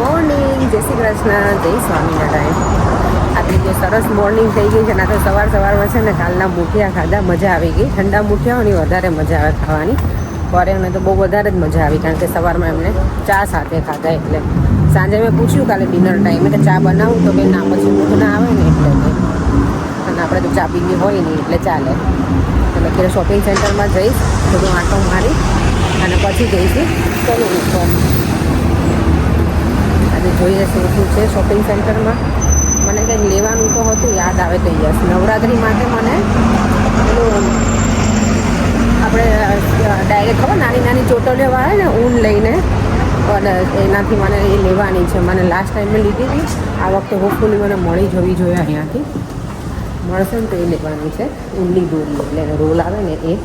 Morning. જય શ્રી કૃષ્ણ. જય સ્વામિનારાયણ. આજે જે સરસ મોર્નિંગ થઈ ગઈ છે તો સવાર સવારમાં છે ને કાલના મૂઠિયા ખાધા, મજા આવી ગઈ. ઠંડા મૂઠિયાઓની વધારે મજા આવે ખાવાની. ફોરેનને તો બહુ વધારે જ મજા આવી, કારણ કે સવારમાં એમને ચા સાથે ખાધા એટલે. સાંજે મેં પૂછ્યું કાલે ડિનર ટાઈમે કે ચા બનાવું, તો કે ના પછી ઊંઘ ના આવે ને એટલે અને આપણે તો ચા પીવી હોય નહીં, એટલે ચાલે. એટલે કે શોપિંગ સેન્ટરમાં જઈશ બધું આંટો મારી અને પછી જઈશું. ચલો ઉપર જોઈએ શું શું છે શોપિંગ સેન્ટરમાં મને કંઈક લેવાનું તો હતું, યાદ આવે તો યસ. નવરાત્રિ માટે મને પેલું આપણે ડાયરેક્ટ ખબર, નાની નાની ચોટલીઓ આવે ને ઊન લઈને, અને એનાથી મને એ લેવાની છે. મને લાસ્ટ ટાઈમ મેં લીધી હતી. આ વખતે હોપફુલી મને મળી જવી જોઈએ અહીંયાથી. મળશે ને તો એ લેવાની છે. ઊંડી દોરી, એટલે રોલ આવે ને એ.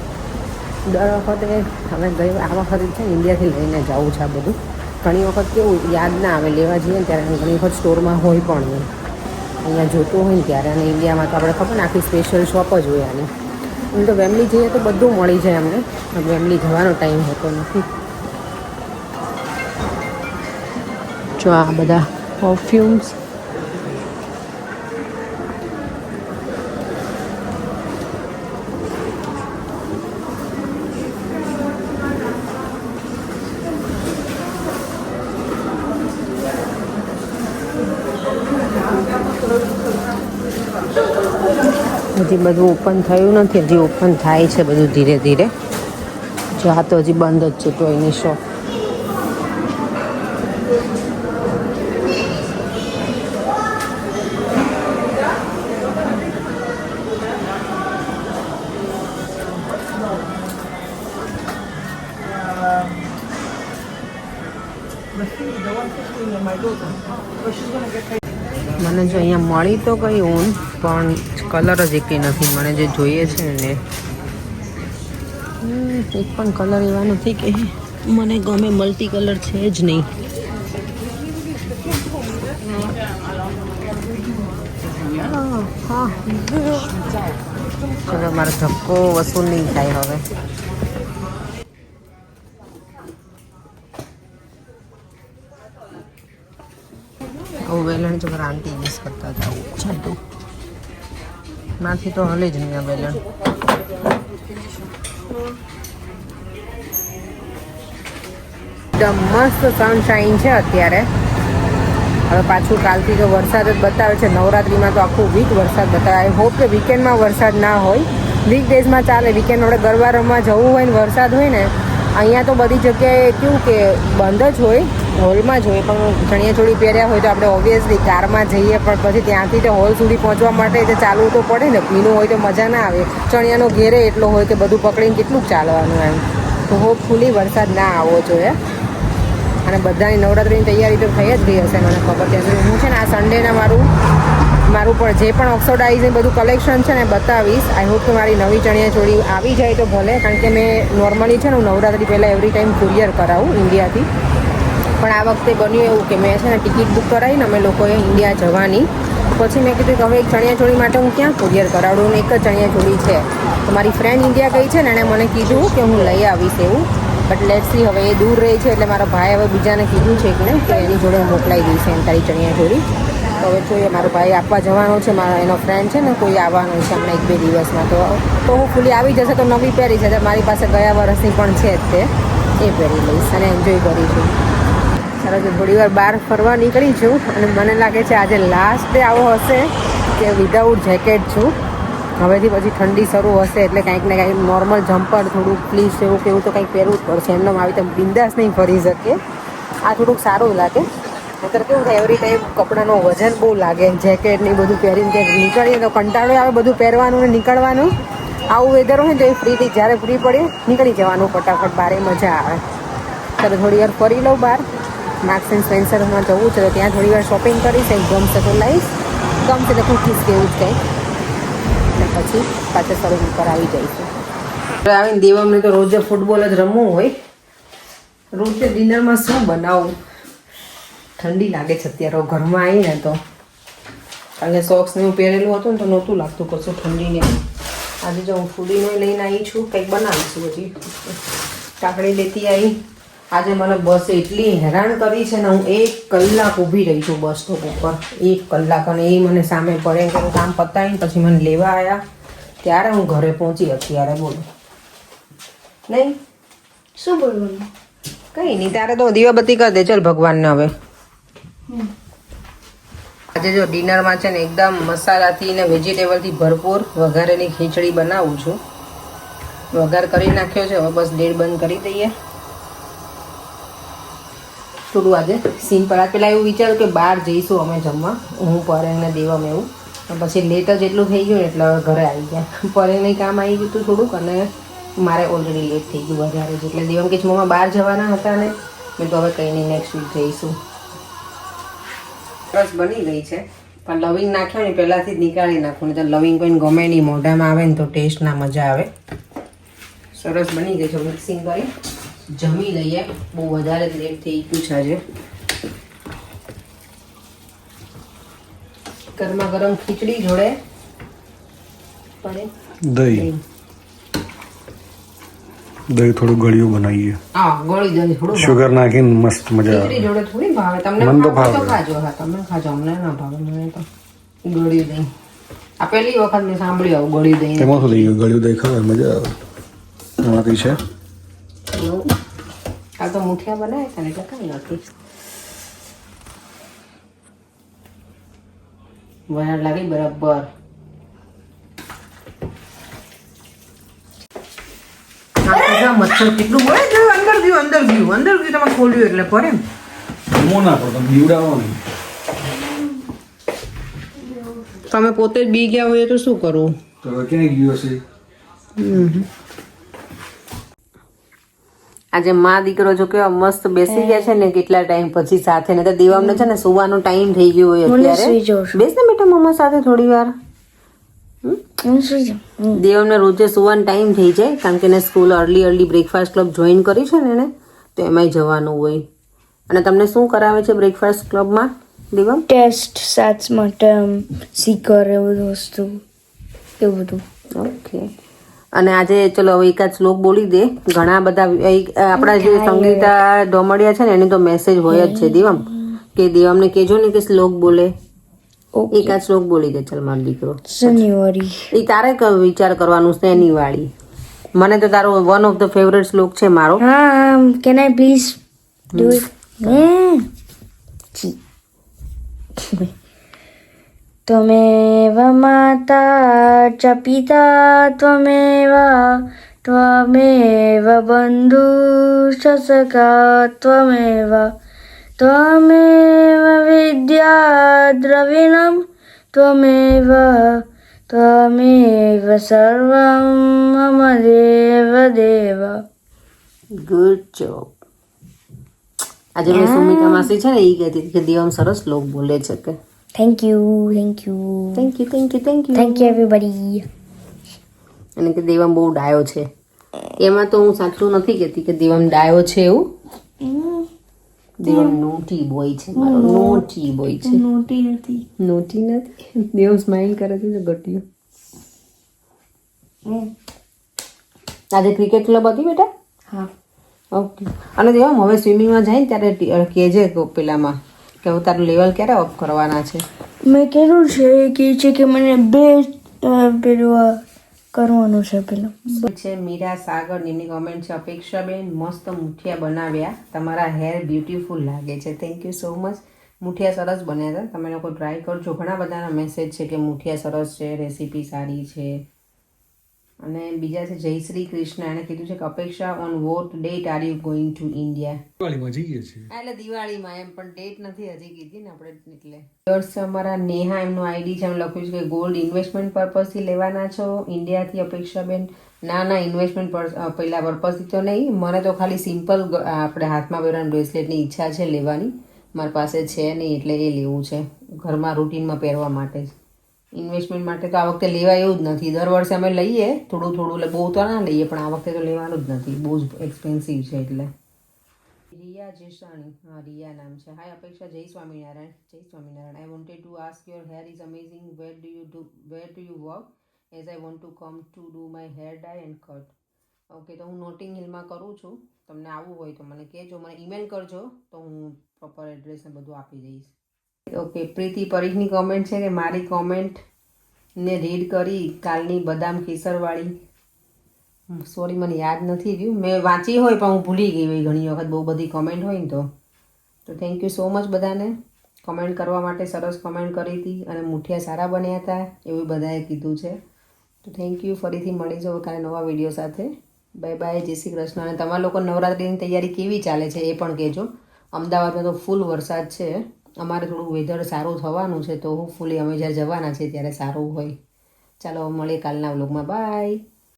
દર વખતે હવે ગઈ, આ વખતે છે ઇન્ડિયાથી લઈને જવું છે આ બધું. ઘણી વખત કેવું યાદ ના આવે, લેવા જઈએ ને ત્યારે ઘણી વખત સ્ટોરમાં હોય પણ નહીં. અહીંયા જોતું હોય ને ત્યારે અને ઇન્ડિયામાં તો આપણે ખબર ને આખી સ્પેશિયલ શોપ જ હોય આની. એમ તો વેમલી જઈએ તો બધું મળી જાય અમને. વેમલી જવાનો ટાઈમ હોતો નથી. જો આ બધા પરફ્યુમ્સ હજી બધું ઓપન થયું નથી. હજી ઓપન થાય છે બધું ધીરે ધીરે. જો આ તો હજી બંધ જ છે ટોયની શોપ મને જો અહીંયા મળી તો કઈ ઊન પણ કલર જ એકી નથી. મને જે જોઈએ છે ને એક પણ કલર એવા નથી કે મને ગમે મલ્ટી કલર છે જ નહીં. ચલો, મારો ધક્કો વસૂલ નહીં થાય હવે. આવું વેલણ મારા આંટી યુઝ કરતા હતા. છાંટું. નાથી તો હલે જ નહીં વેલણ. એકદમ મસ્ત સનશાઇન છે અત્યારે. હવે પાછું કાલથી તો વરસાદ જ બતાવે છે. નવરાત્રિમાં તો આખું વીક વરસાદ બતાવે. આઈ હોપ કે વીકેન્ડમાં વરસાદ ના હોય. વીક ડેઝમાં ચાલે. વીકેન્ડ આપણે ગરબા રમવા જવું હોય ને વરસાદ હોય ને, અહીંયા તો બધી જગ્યાએ કેવું કે બંધ જ હોય. હોલમાં જ પણ ચણિયાચોળી પહેર્યા હોય તો આપણે ઓબ્વિયસલી કારમાં જઈએ, પણ પછી ત્યાંથી તે હોલ સુધી પહોંચવા માટે તે ચાલવું તો પડે ને, ભીનું હોય તો મજા ના આવે. ચણિયાનો ઘેરે એટલો હોય કે બધું પકડીને કેટલું ચાલવાનું એમ. તો હોપફુલી વરસાદ ના આવવો જોઈએ. અને બધાની નવરાત્રિની તૈયારી તો થઈ જ ગઈ હશે, મને ખબર છે. હું છે ને આ સન્ડેના મારું મારું પણ જે પણ ઓક્સોડાઇઝ બધું કલેક્શન છે ને બતાવીશ. આઈ હોપ કે મારી નવી ચણિયાચોળી આવી જાય તો ભલે, કારણ કે મેં નોર્મલી છે ને હું નવરાત્રી પહેલાં એવરી ટાઈમ કુરિયર કરાવું ઇન્ડિયાથી પણ આ વખતે બન્યું એવું કે મેં છે ને ટિકિટ બુક કરાવીને અમે લોકોએ ઇન્ડિયા જવાની. પછી મેં કીધું કે હવે એક ચણિયાચોળી માટે હું ક્યાં કુરિયર કરાવડું એક જ ચણિયાચોળી છે. તો મારી ફ્રેન્ડ ઇન્ડિયા ગઈ છે ને, એણે મને કીધું કે હું લઈ આવીશ એવું. બટ લેટ સી હવે એ દૂર રહી છે એટલે મારા ભાઈ હવે બીજાને કીધું છે કે કે એની જોડે હું મોકલાવી દઈશ એમ તારી ચણિયાચોળી. તો હવે જોઈએ, મારો ભાઈ આપવા જવાનો છે, મારા એનો ફ્રેન્ડ છે ને, કોઈ આવવાનો છે હમણાં એક બે દિવસમાં. તો તો હું ખુલ્લી આવી જશે તો નવી પહેરી છે મારી પાસે ગયા વર્ષની પણ છે જ તે. એ પહેરી લઈશ અને એન્જોય કરીશું ચાલો જો થોડી વાર બહાર ફરવા નીકળી છું અને મને લાગે છે આજે લાસ્ટ ડે આવો હશે કે વિધાઉટ જેકેટ છું. હવેથી પછી ઠંડી શરૂ હશે એટલે કંઈક ને કંઈક નોર્મલ જમ્પર થોડુંક પ્લીઝ એવું કેવું તો કંઈક પહેરવું જ પડશે. એમને આવી તો બિંદાસ નહીં ફરી શકે આ થોડુંક સારું લાગે. નતર કેવું થાય એવરી ટાઈમ કપડાનું વજન બહુ લાગે જેકેટ ને બધું પહેરીને ક્યાંક નીકળીએ તો કંટાળો આવે બધું પહેરવાનું ને નીકળવાનું. આવું વેધર હોય ને તો એ ફ્રીથી જ્યારે ફ્રી પડે નીકળી જવાનું ફટાફટ, બારે મજા આવે. ત્યારે થોડી વાર ફરી લઉં બહાર. માર્ક્સ એન્ડ સ્પેન્સરમાં જવું છે, તો ત્યાં થોડી વાર શોપિંગ કરીશ, એક ગમશે તો લઈશ. ગમશે તો કૂકીઝ કે એવું જ કંઈક. અને પછી પાછા સરોવર ઉપર આવી જઈશું. આવીને દેવામાં તો રોજે ફૂટબોલ જ રમવું હોય. રોજે ડિનરમાં શું બનાવું? ઠંડી લાગે છે અત્યારે ઘરમાં આવીને તો. કાલે સોક્સને હું પહેરેલું હતું ને તો નહોતું લાગતું, કશું ઠંડીને આજે જો હું ફૂડીનો લઈને આવી છું, કંઈક બનાવીશું હજી. કાકડી લેતી આવી આજે મને બસ એટલી હેરાન કરી છે ને હું એક કલાક ઊભી રહી છું બસ સ્ટોપ ઉપર. એક કલાક અને એ મને સામે પડે કે કામ પતાવીને પછી મને લેવા આવ્યા ત્યારે હું ઘરે પહોંચી અત્યારે બોલું. નહીં? શું બોલવાનું? કઈ નહીં તારે તો દીવાબત્તી કરી દે. ચાલ ભગવાનને હવે. આજે જો ડિનરમાં છે ને એકદમ મસાલાથી ને વેજીટેબલથી ભરપૂર વઘારેની ખીચડી બનાવું છું. વઘાર કરી નાખ્યો છે હવે બસ ડેડ બંધ કરી દઈએ. થોડું આજે સિમ્પલ આ પહેલાં એવું વિચાર્યું કે બહાર જઈશું અમે જમવા. હું પરેણને દેવામાં એવું. પછી લેટ જ એટલું થઈ ગયું એટલે હવે ઘરે આવી ગયા. પરેણને કામ આવી ગયું હતું થોડુંક અને મારે ઓલરેડી લેટ થઈ ગયું વધારે જ. એટલે દેવમ કે મમ્મા, બહાર જવાના હતા ને. મેં તો હવે કંઈ નહીં નેક્સ્ટ વીક જઈશું. બસ બની ગઈ છે. પણ લવિંગ નાખ્યો ને પહેલાંથી જ નીકાળી નાખું. તો લવિંગ કોઈને ગમે નહીં, મોઢામાં આવે ને તો ટેસ્ટ ના મજા આવે. સરસ બની ગઈ છે મિક્સિંગ કરી. જમી લઈએ. બહુ વધારે લેટ થઈ ગયું છે આજે. ગરમા ગરમ ખીચડી જોડે. પડે દહીં. દહીં. થોડું ગળ્યું બનાવીએ. હા ગળી દહીં થોડું. શુગર નાખીને મસ્ત મજા આવે. જોડે થોડી ભાવે. તમને મન તો ભાવે. ખાજો. હા તમે ખાજો. અમને ના ભાવે. મને તો ગળ્યું દહીં. આ પહેલી વખત મેં સાંભળ્યું આવું ગળ્યું દહીં. એમાં શું થઈ ગયું? ગળ્યું દહીં ખબર મજા આવે. એમાંથી છે? એવું. આ તો મુઠિયા બનાવ્યા હતા ને એટલે કંઈ નથી. વરાળ લાગી બરાબર. મચ્છર કેટલું અંદર ગયું અંદર ગયું. અંદર ગયું તમે ખોલ્યું એટલે પડે મો ના પડતો બીવડાવો નહીં તમે પોતે બી ગયા હોય તો શું કરવું તો ક્યાંય ગયું હશે? આજે માં દીકરો જો કેવા મસ્ત બેસી ગયા છે ને કેટલા ટાઈમ પછી સાથે ને દેવામને છે ને સુવાનો ટાઈમ થઈ ગયો હોય અત્યારે. બેસ ને બેટા મમ્મા સાથે થોડી વાર. દેવમને રોજે સુવાનો ટાઈમ થઈ જાય કારણ કે એને school early early breakfast club join કરી છે ને એને તો એમાંય જવાનું હોય. અને તમને શું કરાવે છે બ્રેકફાસ્ટ ક્લબમાં દેવમ? ટેસ્ટ સાચ માટે સીકર એવું વસ્તુ એવું બધું. ઓકે. અને આજે ચલો હવે એકાદ શ્લોક બોલી દે. ઘણા બધા આપણા જે સંગીતા ડોમડિયા છે ને એની તો મેસેજ હોય જ છે દેવમ. કે દેવમને કહેજો ને કે શ્લોક બોલે. એકાદ શ્લોક બોલી દે ચલ મારો દીકરો. શનિવારી. એ તારે વિચાર કરવાનું વાળી મને તો તારો વન ઓફ ધ ફેવરેટ શ્લોક છે મારો. હા can I please do it त्वमेव माता च पिता त्वमेव त्वमेव बन्धुश्च सखा त्वमेव त्वमेव विद्या द्रविणं त्वमेव त्वमेव सर्वं मम देव देव ગુડ જોબ આજે મેં સુમિતા માસી છે ને એ કહેતી હતી કે દેવમ સરસ શ્લોક બોલે છે કે Thank you, thank you. Thank you thank you thank you Thank you, everybody. અને કે દેવમ બહુ ડાયો છે. એમાં તો હું સાચું નથી કહેતી કે દેવમ ડાયો છે એવું. દેવમ નોટી બોય છે મારો નોટી બોય છે. નોટી નથી. નોટી નથી. દેવ સ્માઇલ કરે છે ગટિયો આજે ક્રિકેટ ક્લબ હતી બેટા? હા. ઓકે અને દેવમ હવે સ્વિમિંગમાં જાય ને ત્યારે કહેજે પેલામાં. કે તારું લેવલ ક્યારે અપ કરવાના છે? મેં કીધું છે કે છે કે મને બે પેલું કરવાનું છે પેલું. છે? મીરા સાગર એની કોમેન્ટ છે અપેક્ષાબેન મસ્ત મુઠિયા બનાવ્યા. તમારા હેર બ્યુટીફુલ લાગે છે. થેન્ક યુ સો મચ મુઠિયા સરસ બન્યા હતા. તમે લોકો ટ્રાય કરજો. ઘણા બધાના મેસેજ છે કે મુઠિયા સરસ છે રેસીપી સારી છે. અને બીજા છે જય શ્રી કૃષ્ણ. એણે કીધું છે કે Apeksha on what date are you going to India દિવાળીમાં જઈએ છીએ. એટલે દિવાળીમાં એમ પણ ડેટ નથી હજી કીધી ને આપણે એટલે. વર્ષ અમારા નેહા એમનું આઈડી છે એમ લખ્યું છે કે ગોલ્ડ ઇન્વેસ્ટમેન્ટ પર્પઝથી લેવાના છો? ઇન્ડિયાથી અપેક્ષાબેન ના ના ઇન્વેસ્ટમેન્ટ પહેલા પર્પઝથી તો નહીં. મને તો ખાલી સિમ્પલ આપણે હાથમાં પહેરવાનું બ્રેસલેટની ઈચ્છા છે લેવાની. મારી પાસે છે નહીં એટલે એ લેવું છે. ઘરમાં રૂટીનમાં પહેરવા માટે જ. ઇન્વેસ્ટમેન્ટ માટે તો આ વખતે લેવા એવું જ નથી. દર વર્ષે અમે લઈએ, થોડું થોડું એટલે બહુ તો ના લઈએ, પણ આ વખતે તો લેવાનું જ નથી. બહુ જ એક્સપેન્સિવ છે એટલે. રિયા જેસાણી. હા, રિયા નામ છે. હાય Apeksha. Jai Swaminarayan. Jai Swaminarayan. I wanted to ask your hair is amazing where do you do where do you work as I want to come to do my hair dye and cut okay તો હું noting હિલમાં કરું છું. તમને આવવું હોય તો મને કહેજો. મને ઈમેલ કરજો. તો હું પ્રોપર એડ્રેસ ને બધું આપી દઈશ. ઓકે પ્રીતિ પરીખની કોમેન્ટ છે કે મારી કોમેન્ટ ને રીડ કરી કાલની બદામ કેસરવાળી. સોરી મને યાદ નથી રહ્યું. મેં વાંચી હોય પણ હું ભૂલી ગઈ હોય ઘણી વખત, બહુ બધી કોમેન્ટ હોય ને તો. તો થેન્ક યુ સો મચ બધાને. કોમેન્ટ કરવા માટે સરસ કોમેન્ટ કરી હતી અને મુઠિયા સારા બન્યા હતા, એવું બધાએ કીધું છે. તો થેન્ક યુ ફરીથી મળી જવું કાલે નવા વીડિયો સાથે. બાય બાય જય શ્રી કૃષ્ણ. અને તમારા લોકો નવરાત્રિની તૈયારી કેવી ચાલે છે એ પણ કહેજો. અમદાવાદમાં તો ફૂલ વરસાદ છે. અમારે થોડું વેધર સારું થવાનું છે તો હોપફુલી અમે જ્યારે જવાના છીએ ત્યારે સારું હોય. ચાલો મળીએ કાલના વ્લોગમાં બાય